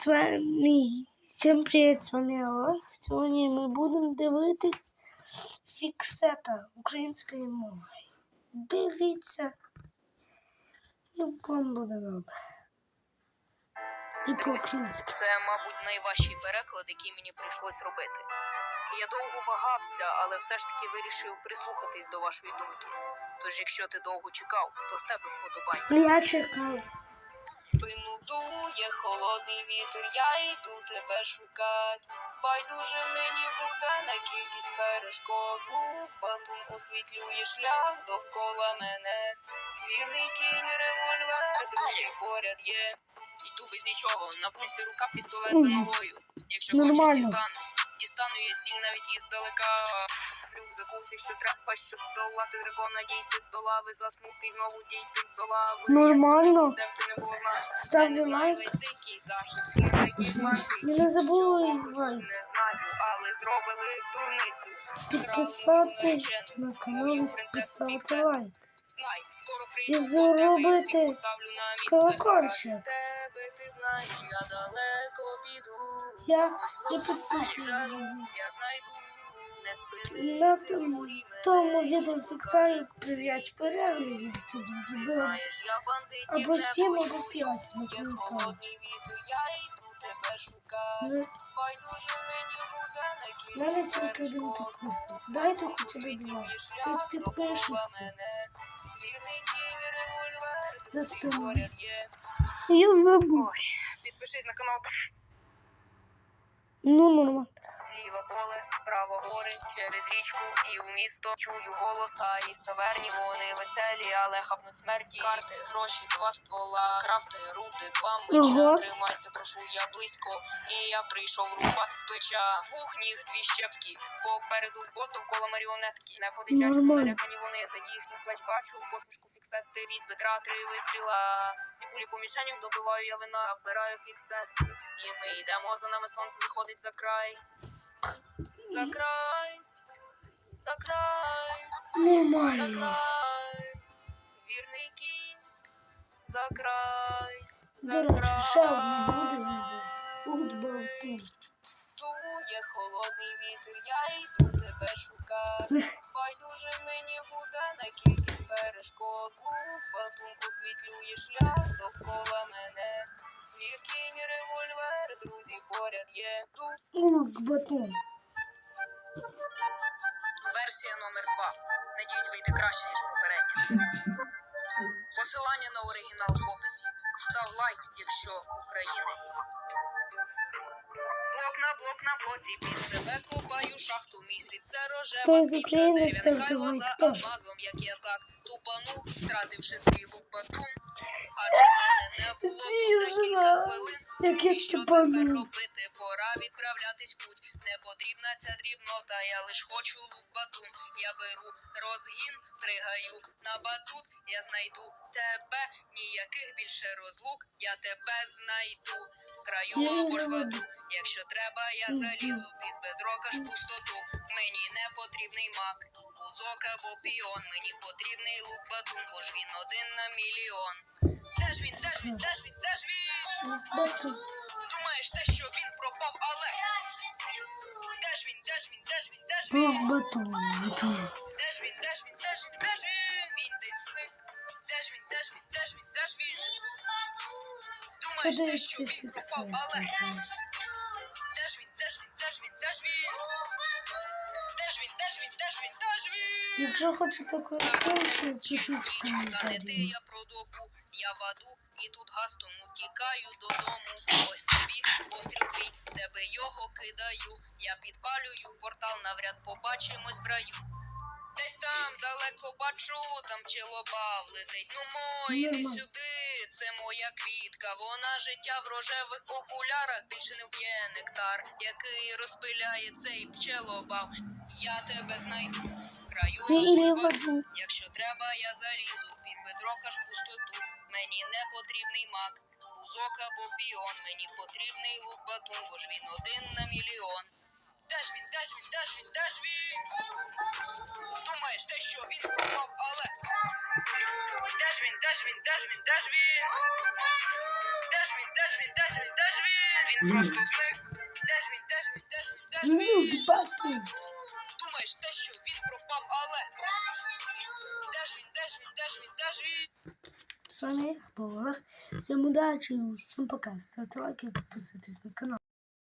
З вами всім привіт, з вами Олег. Сьогодні ми будемо дивитись фіксета українською мовою. Дивіться, і вам буде добре. І по-українськи. Це, мабуть, найважчий переклад, який мені прийшлось робити. Я довго вагався, але все ж таки вирішив прислухатись до вашої думки. Тож, якщо ти довго чекав, то з тебе вподобайка. Я чекав. Спину дує холодний вітер, я йду тебе шукать. Байдуже мені буде на кількість перешкод. Лупатун освітлює шлях довкола мене. Вірний кінь, револьвер, друзі поряд є. Йду без нічого, на пульсі рука пістолет за ногою. Якщо хочеш дістану, дістану я ціль навіть іздалека. В рюкзаку що треба, щоб здолати дракона, дійти до лави, заснути знову дійти до лави. Нормально. Де б ти не було знати. Ставлю лайк. дикий захід, інший бандит. Не забули не знаю, але зробили дурницю. Підписатись на канал поставити лайк. Знай, скоро прийду по тебе і всіх поставлю на місце. Заради тебе ти знаєш, я далеко піду. Я підпишу. жару я знайду. Не спинити бурі мене. тому відео фіксаю 5 переглядів. Це Ти дуже добре. знаєш, я бандитів Або не 7, або боюсь. 5 на Є цьому тебе шукати. Ну, Байдуже мені буде на один перешкод. Дайте хоча б два. Ти. Вірний кінь, револьвер, поряд є. Я забув. Ой, підпишись на канал. Ну, нормально. Зліва поле, справа гори, через річку і у місто. Чую голоса і ставерні вони веселі, але хапнуть смерті. Карти, гроші, два ствола, крафти, руди, два. Ого. Тримайся, прошу, я близько. І я прийшов рубати з плеча. З двох ніг дві щепки. Попереду бот довкола маріонетки. Не по-дитячому Нормально. налякані вони. За їхніх плеч бачу посмішку фіксети від бедра три вистріла. Всі пулі по мішеням добиваю я вина, забираю фіксет. І ми йдемо за нами сонце заходить за край. За край, за край, за край. Вірний кінь. За край, за До ще одне буде відео. Дує холодний вітер, я йду тебе шукати. Байдуже мені буде на кількість перешкод. Лук батун освітлює шлях довкола мене. Вір кінь, револьвер, друзі поряд є. Лук батон. Лайк, України. Блок на блок на блоці під себе копаю шахту. Мій світ це рожева квітка, лайк за алмазом, як я так тупанув, втративши свій лук батун. Адже в мене не було буде декілька хвилин. І що тупану. тепер робити? Пора відправлятись. Не потрібна ця дрібнота, я лиш хочу лук батун. Я беру розгін, пригаю на батут. Я знайду тебе, ніяких більше розлук. Я тебе знайду. Краю або ж воду. Якщо треба, я залізу під бедро аж пустоту. Мені не потрібний мак, бузок або піон. Мені потрібний лук батун, бо ж він один на мільйон. Де ж він, де ж він, де ж він, де ж він? Думаєш те, що він пропав, але він? батон. батон. Де ж він, де ж він, де ж він, де ж він? Він десь зник. Де ж він, де ж він, де ж він, де ж він? Думаєш Куди що він пропав, але де ж він, де ж він, де ж він, де ж він? Де ж він, де ж він, де ж він, де ж він? Якщо хочете коротше, пишіть в Та коментарі. я про добу, я в аду, і тут газ, тому тікаю додому. Ось тобі постріл твій, його кидаю. Я підпалюю портал, навряд побачимось в раю. Десь там далеко бачу, там пчелобав летить. Ну мо, іди сюди, це моя квітка. Вона життя в рожевих окулярах більше не вп'є нектар, який розпиляє цей пчелобав. Я тебе знайду. Краю. Якщо треба, я залізу під бедро аж пустоту. Мені не потрібний мак, бузок або піон. Мені потрібний лук батун, бо ж він один на мільйон. Ж він, ж він, ж він, ж він? Думаєш те, що він пропав, але ж він, ж він, ж він, ж він? Ж він, ж він, ж він, ж він? Він просто зник. Ж він, ж він, ж він, Змінив він? Думаєш, те, що він пропав, але. Ж він, ж він, ж він, ж він? З вами я, Поварах. Всім удачі, всім пока. Ставте лайки, підписуйтесь на канал.